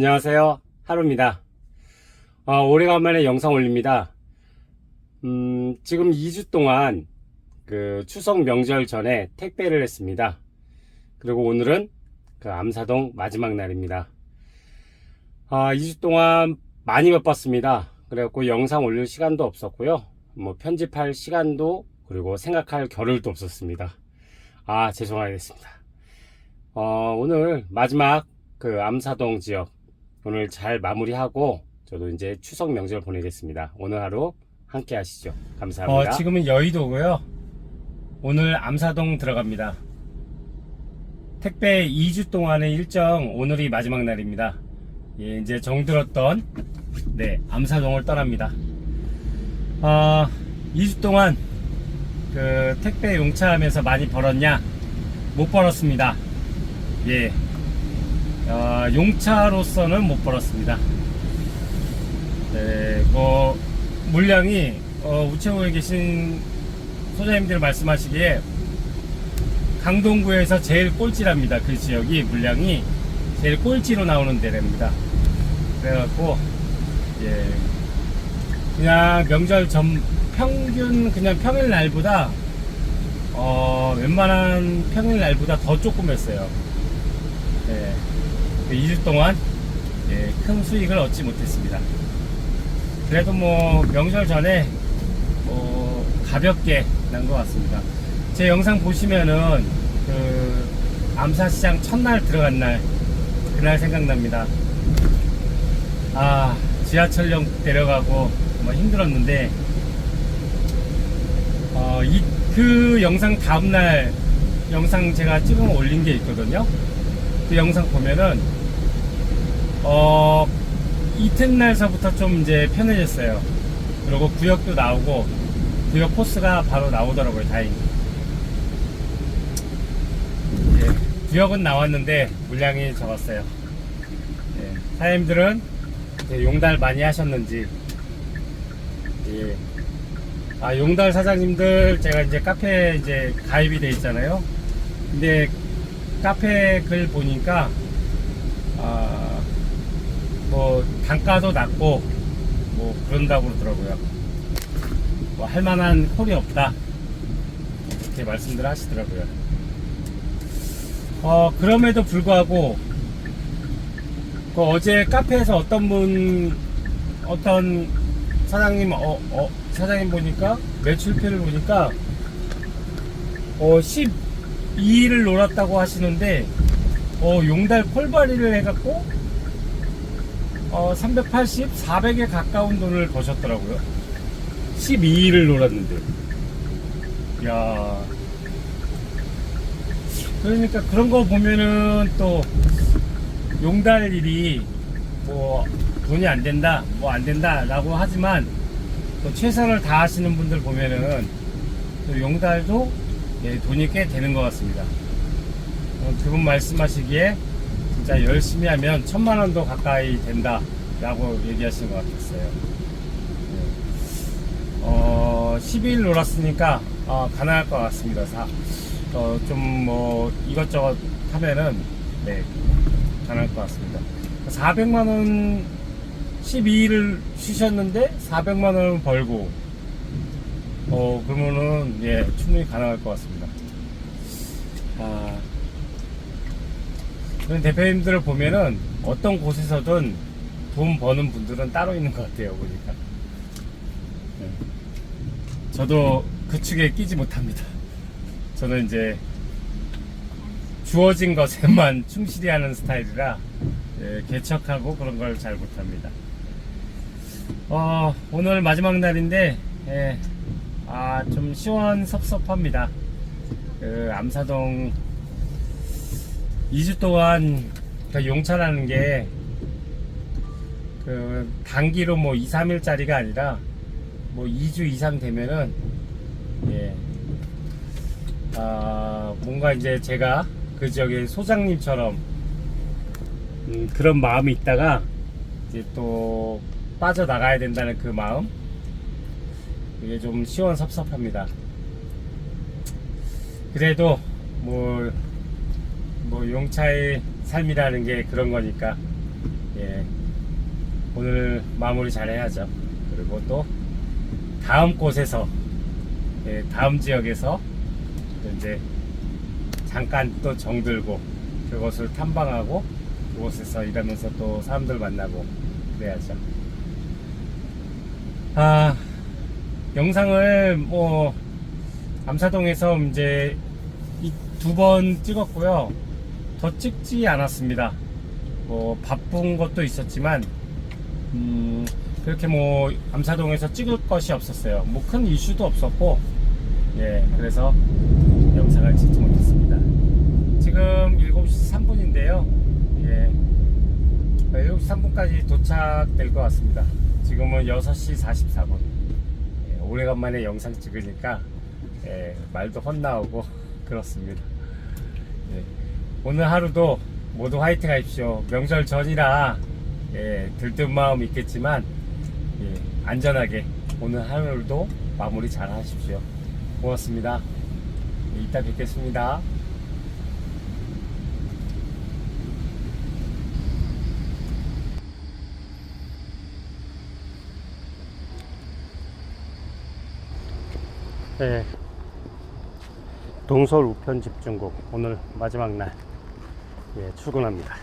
안녕하세요. 하루입니다. 어, 오래간만에 영상 올립니다. 음, 지금 2주 동안 그 추석 명절 전에 택배를 했습니다. 그리고 오늘은 그 암사동 마지막 날입니다. 아, 2주 동안 많이 바빴습니다. 그래갖고 영상 올릴 시간도 없었고요. 뭐 편집할 시간도 그리고 생각할 겨를도 없었습니다. 아, 죄송하겠습니다. 어, 오늘 마지막 그 암사동 지역 오늘 잘 마무리하고 저도 이제 추석 명절 보내겠습니다. 오늘 하루 함께 하시죠. 감사합니다. 어, 지금은 여의도고요. 오늘 암사동 들어갑니다. 택배 2주 동안의 일정 오늘이 마지막 날입니다. 예, 이제 정들었던 네 암사동을 떠납니다. 어, 2주 동안 그 택배 용차하면서 많이 벌었냐? 못 벌었습니다. 예, 어, 용차로서는 못 벌었습니다. 네, 뭐 물량이 어, 우체국에 계신 소장님들 말씀하시기에 강동구에서 제일 꼴찌랍니다. 그 지역이 물량이 제일 꼴찌로 나오는 데랍니다. 그래갖고 예 그냥 명절 전 평균 그냥 평일 날보다 어 웬만한 평일 날보다 더 조금 했어요. 예. 2주 동안 예, 큰 수익을 얻지 못했습니다. 그래도 뭐 명절 전에 뭐 가볍게 난 것 같습니다. 제 영상 보시면은 그 암사시장 첫날 들어간 날 그날 생각납니다. 아 지하철역 내려가고 뭐 힘들었는데 어, 이, 그 영상 다음날 영상 제가 찍어 올린 게 있거든요. 그 영상 보면은 어 이튿날서부터 좀 이제 편해졌어요. 그리고 구역도 나오고 구역 코스가 바로 나오더라고요. 다행히. 예, 구역은 나왔는데 물량이 적었어요. 예, 사장님들은 용달 많이 하셨는지 예. 아 용달 사장님들 제가 이제 카페 이제 가입이 돼 있잖아요. 근데 카페 글 보니까 아, 뭐 단가도 낮고 뭐 그런다고 그러더라고요. 뭐 할만한 콜이 없다 이렇게 말씀들 하시더라고요. 어 그럼에도 불구하고 그 어제 카페에서 어떤 분 어떤 사장님 어, 어, 사장님 보니까 매출표를 보니까 어 12일을 놀았다고 하시는데 어 용달 콜바리를 해갖고 어 380, 400에 가까운 돈을 버셨더라고요. 12일을 놀았는데. 야. 그러니까 그런 거 보면은 또 용달 일이 뭐 돈이 안 된다, 뭐 안 된다라고 하지만 또 최선을 다하시는 분들 보면은 또 용달도 예, 돈이 꽤 되는 것 같습니다. 어, 그분 말씀하시기에 진짜 열심히 하면 천만 원도 가까이 된다라고 얘기하시는 것 같았어요. 네. 어, 10일 놀았으니까 어, 가능할 것 같습니다. 사, 어, 좀 뭐 이것저것 하면은 네, 가능할 것 같습니다. 400만 원 12일을 쉬셨는데 400만 원을 벌고 어 그러면은 예 충분히 가능할 것 같습니다. 아 대표님들을 보면은 어떤 곳에서든 돈 버는 분들은 따로 있는 것 같아요 보니까. 네. 저도 그 축에 끼지 못합니다. 저는 이제 주어진 것에만 충실히 하는 스타일이라 예, 개척하고 그런 걸 잘 못합니다. 어, 오늘 마지막 날인데 예, 아, 좀 시원섭섭합니다. 그 암사동 2주 동안 그 용차라는 게 그 단기로 뭐 2, 3일짜리가 아니라 뭐 2주 이상 되면은 예. 아, 뭔가 이제 제가 그 지역의 소장님처럼 음, 그런 마음이 있다가 이제 또 빠져나가야 된다는 그 마음 이게 좀 시원섭섭합니다. 그래도 뭐, 뭐 용차의 삶이라는 게 그런 거니까 예, 오늘 마무리 잘 해야죠. 그리고 또 다음 곳에서 예, 다음 지역에서 또 이제 잠깐 또 정들고 그곳을 탐방하고 그곳에서 일하면서 또 사람들 만나고 그래야죠. 아 영상을 뭐 암사동에서 이제 두 번 찍었고요. 더 찍지 않았습니다. 뭐 바쁜 것도 있었지만 음, 그렇게 뭐 암사동에서 찍을 것이 없었어요. 뭐 큰 이슈도 없었고 예 그래서 영상을 찍지 못했습니다. 지금 7시 3분인데요. 예 7시 3분까지 도착될 것 같습니다. 지금은 6시 44분. 예, 오래간만에 영상 찍으니까 예, 말도 헛나오고 그렇습니다. 예, 오늘 하루도 모두 화이팅 하십시오. 명절 전이라 예, 들뜬 마음 있겠지만 예, 안전하게 오늘 하루도 마무리 잘 하십시오. 고맙습니다. 예, 이따 뵙겠습니다. 네. 동서울 우편 집중국 오늘 마지막 날 예, 출근합니다.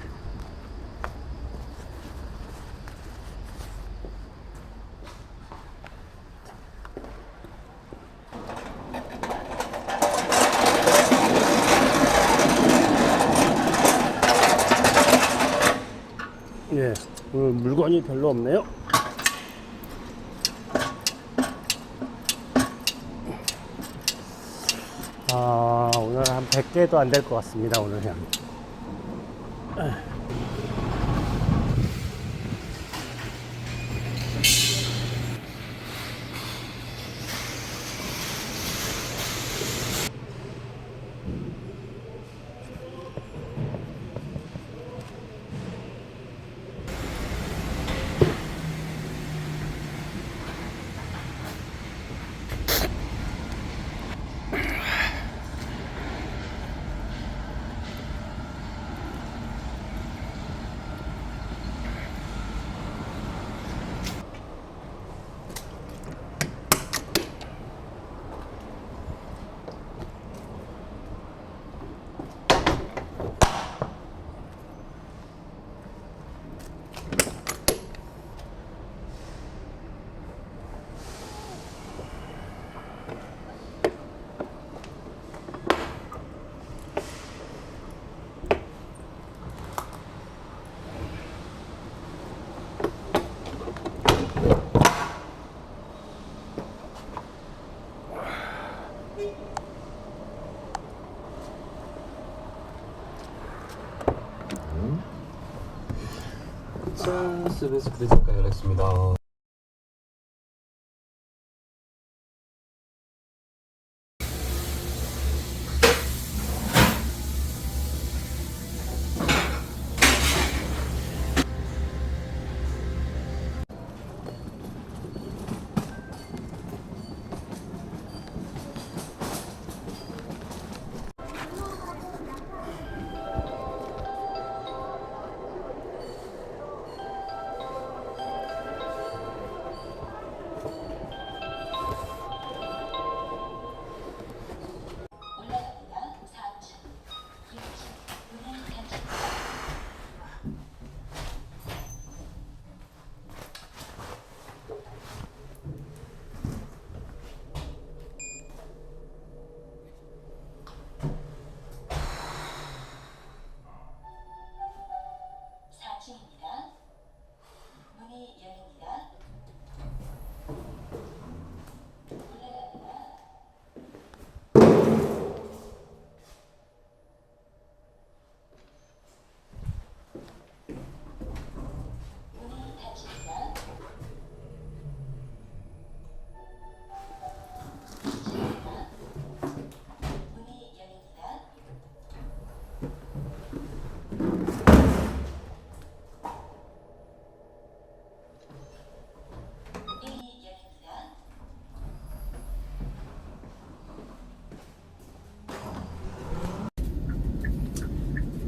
예, 오늘 물건이 별로 없네요. 아, 오늘 한 100개도 안 될 것 같습니다, 오늘 그 냥. 짠, 서비스 그리스가 열렸습니다.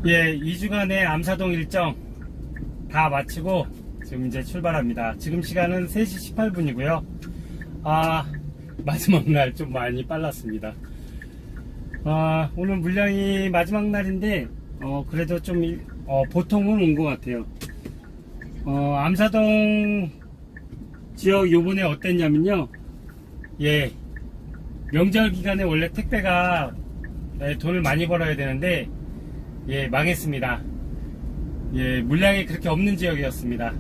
예, 2주간의 암사동 일정 다 마치고 지금 이제 출발합니다. 지금 시간은 3시 18분이고요. 아, 마지막 날 좀 많이 빨랐습니다. 아, 오늘 물량이 마지막 날인데, 어, 그래도 좀, 일- 어, 보통은 온 것 같아요. 어, 암사동 지역 요번에 어땠냐면요. 예, 명절 기간에 원래 택배가 예, 돈을 많이 벌어야 되는데, 예, 망했습니다. 예, 물량이 그렇게 없는 지역이었습니다.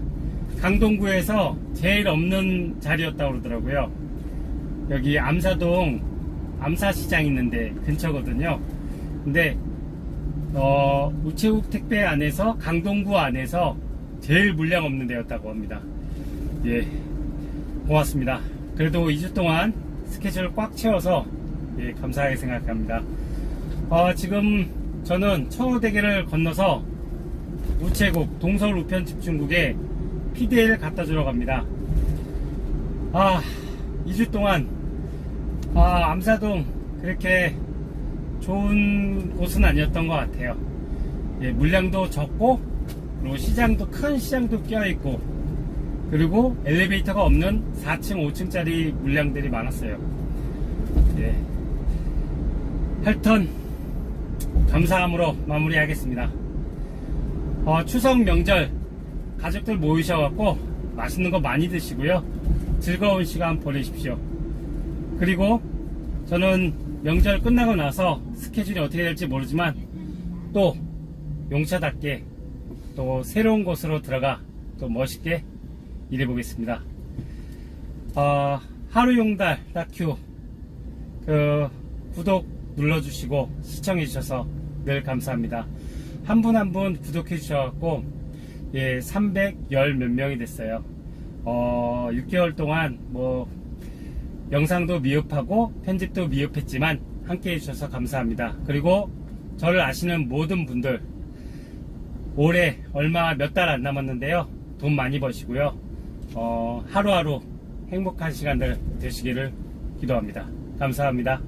강동구에서 제일 없는 자리였다고 그러더라고요. 여기 암사동 암사시장 있는데 근처거든요. 근데 어, 우체국 택배 안에서 강동구 안에서 제일 물량 없는 데였다고 합니다. 예, 고맙습니다. 그래도 2주 동안 스케줄을 꽉 채워서 예, 감사하게 생각합니다. 어, 지금 저는 청호대교를 건너서 우체국 동서울 우편 집중국에 PD를 갖다 주러 갑니다. 아, 2주 동안 아, 암사동 그렇게 좋은 곳은 아니었던 것 같아요. 예, 물량도 적고 그리고 시장도 큰 시장도 껴 있고 그리고 엘리베이터가 없는 4층, 5층짜리 물량들이 많았어요. 예. 하여튼 감사함으로 마무리하겠습니다. 어, 추석 명절 가족들 모이셔갖고 맛있는 거 많이 드시고요. 즐거운 시간 보내십시오. 그리고 저는 명절 끝나고 나서 스케줄이 어떻게 될지 모르지만 또 용차답게 또 새로운 곳으로 들어가 또 멋있게 일해보겠습니다. 어, 하루용달 다큐 그 구독 눌러주시고 시청해주셔서 늘 감사합니다. 한분 한 분 구독해 주셔갖고 예, 310 몇 명이 됐어요. 어, 6개월 동안 뭐 영상도 미흡하고 편집도 미흡했지만 함께 해주셔서 감사합니다. 그리고 저를 아시는 모든 분들 올해 얼마 몇 달 안 남았는데요. 돈 많이 버시고요. 어, 하루하루 행복한 시간들 되시기를 기도합니다. 감사합니다.